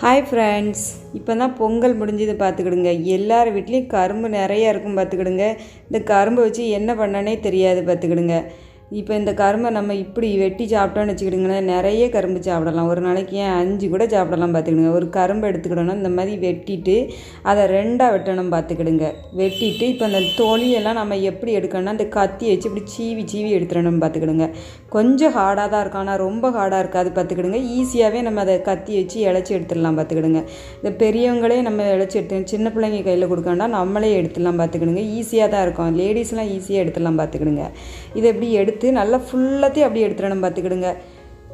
Hi friends இப்போ தான் பொங்கல் முடிஞ்சது பார்த்துக்கிடுங்க. எல்லார் வீட்லேயும் கரும்பு நிறையா இருக்கும் பார்த்துக்கிடுங்க. இந்த கரும்பை வச்சு என்ன பண்ணனே தெரியாது பார்த்துக்கிடுங்க. இப்போ இந்த கரும்பை நம்ம இப்படி வெட்டி சாப்பிட்டோன்னு வச்சுக்கிடுங்களேன் நிறைய கரும்பு சாப்பிடலாம். ஒரு நாளைக்கு ஏன் அஞ்சு கூட சாப்பிடலாம் பார்த்துக்கிடுங்க. ஒரு கரும்பு எடுத்துக்கிடணும் இந்த மாதிரி வெட்டிட்டு அதை ரெண்டாக வெட்டணும் பார்த்துக்கிடுங்க. வெட்டிட்டு இப்போ அந்த தொலியெல்லாம் நம்ம எப்படி எடுக்கணும்னா அந்த கத்தி வச்சு இப்படி சீவி சீவி எடுத்துடணும் பார்த்துக்கிடுங்க. கொஞ்சம் ஹார்டாக தான் இருக்கும். ஆனால் ரொம்ப ஹார்டாக இருக்காது பார்த்துக்கிடுங்க. ஈஸியாகவே நம்ம அதை கத்தி வச்சு இழைச்சி எடுத்துடலாம் பார்த்துக்கிடுங்க. இந்த பெரியவங்களே நம்ம இழைச்சி எடுத்து சின்ன பிள்ளைங்க கையில் கொடுக்கணும்னா நம்மளே எடுத்துடலாம் பார்த்துக்கிடுங்க. ஈஸியாக தான் இருக்கும். லேடிஸ்லாம் ஈஸியாக எடுத்துடலாம் பார்த்துக்கிடுங்க. இதை எப்படி எடுத்து நல்லா ஃபுல்லாத்தையும் அப்படி எடுத்துடணும் பார்த்துக்கிடுங்க.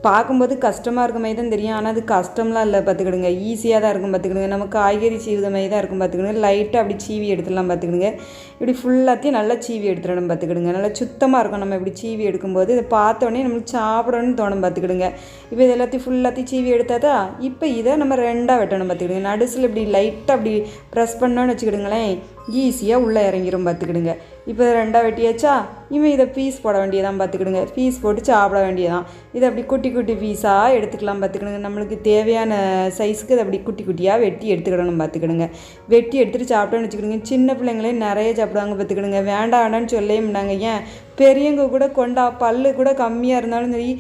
பார்க்கும்போது கஷ்டமாக இருக்க மாதிரி தான் தெரியும். ஆனால் அது கஷ்டம்லாம் இல்லை பார்த்துக்கிடுங்க. ஈஸியாக தான் இருக்கும் பார்த்துக்கிடுங்க. நம்ம காய்கறி சீவுத மாதிரி தான் இருக்கும் பார்த்துக்கிடுங்க. லைட்டாக அப்படி சீவி எடுத்துடலாம் பார்த்துக்கிடுங்க. இப்படி ஃபுல்லாத்தையும் நல்லா சீவி எடுத்துடணும் பார்த்துக்கிடுங்க. நல்லா சுத்தமாக இருக்கும். நம்ம இப்படி சீவி எடுக்கும்போது இதை பார்த்தோன்னே நம்மளுக்கு சாப்பிடணும்னு தோணும் பார்த்துக்கிடுங்க. இப்போ இது எல்லாத்தையும் ஃபுல்லாத்தையும் சீவி எடுத்தாதா இப்போ இதை நம்ம ரெண்டாக வெட்டணும் பார்த்துக்கிடுங்க. நடுசில் இப்படி லைட்டாக அப்படி ப்ரெஸ் பண்ணோன்னு வச்சுக்கிடுங்களேன். ஈஸியாக உள்ளே இறங்கிரும் பார்த்துக்கிடுங்க இப்போ ரெண்டாக வெட்டியாச்சா? இவன் இதை பீஸ் போட வேண்டியதான் பார்த்துக்கிடுங்க பீஸ் போட்டு சாப்பிட வேண்டியதான். இதை அப்படி குட்டி குட்டி பீஸாக எடுத்துக்கலாம் பார்த்துக்கிடுங்க நம்மளுக்கு தேவையான சைஸுக்கு இதை அப்படி குட்டி குட்டியாக வெட்டி எடுத்துக்கிடணும் பார்த்துக்கிடுங்க வெட்டி எடுத்துகிட்டு சாப்பிட்டோன்னு வச்சுக்கிடுங்க. சின்ன பிள்ளைங்களே நிறைய சாப்பிடுவாங்க பார்த்துக்கிடுங்க வேண்டாம் வேண்டாம்னு சொல்லவே மாட்டாங்க. ஏன்? பெரியவங்க கூட கொண்டா பல்லு கூட கம்மியாக இருந்தாலும் சரி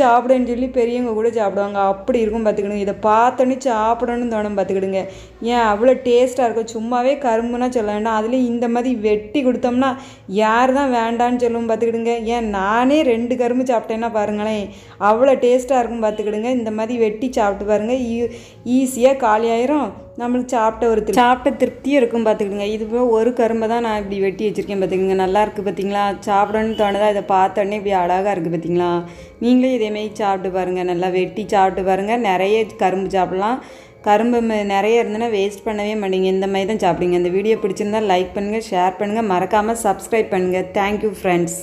சாப்பிடுன்னு சொல்லி பெரியவங்க கூட சாப்பிடுவாங்க. அப்படி இருக்கும் பார்த்துக்கிடுங்க. இதை பார்த்தோன்னே சாப்பிடணும்னு தோணும் பார்த்துக்கிடுங்க. ஏன் அவ்வளோ டேஸ்ட்டாக இருக்கும். சும்மாவே கரும்புனா சொல்ல வேண்டாம் அதுலேயும் இந்த மாதிரி வெட்டி கொடுத்தோம்னா யார் தான் வேண்டான்னு சொல்லுவோம் பார்த்துக்கிடுங்க. ஏன் நானே ரெண்டு கரும்பு சாப்பிட்டேன்னா பாருங்களேன். அவ்வளோ டேஸ்ட்டாக இருக்கும் பார்த்துக்கிடுங்க. இந்த மாதிரி வெட்டி சாப்பிட்டு பாருங்கள் ஈ ஈஸியாக காலியாயிரும். நம்மளுக்கு சாப்பிட்ட ஒரு சாப்பிட்ட திருப்தியும் இருக்கும் பார்த்துக்கிடுங்க. இது ஒரு கரும்பை தான் நான் இப்படி வெட்டி வச்சுருக்கேன் பார்த்துக்கிங்க. நல்லா இருக்குது பார்த்தீங்களா? சாப்பிடணும்னு தோணுதா? இதை பார்த்தோன்னே இப்படி அழகாக இருக்குது பார்த்தீங்களா? நீங்களே இதேமாரி சாப்பிட்டு பாருங்கள் நல்லா வெட்டி சாப்பிட்டு பாருங்கள் நிறைய கரும்பு சாப்பிட்லாம். கரும்பு நிறைய இருந்ததுன்னா வேஸ்ட் பண்ணவே மாட்டீங்க. இந்த மாதிரி தான் சாப்பிடுங்க. இந்த வீடியோ பிடிச்சிருந்தா லைக் பண்ணுங்கள் ஷேர் பண்ணுங்கள் மறக்காமல் சப்ஸ்கிரைப் பண்ணுங்கள் தேங்க்யூ ஃப்ரெண்ட்ஸ்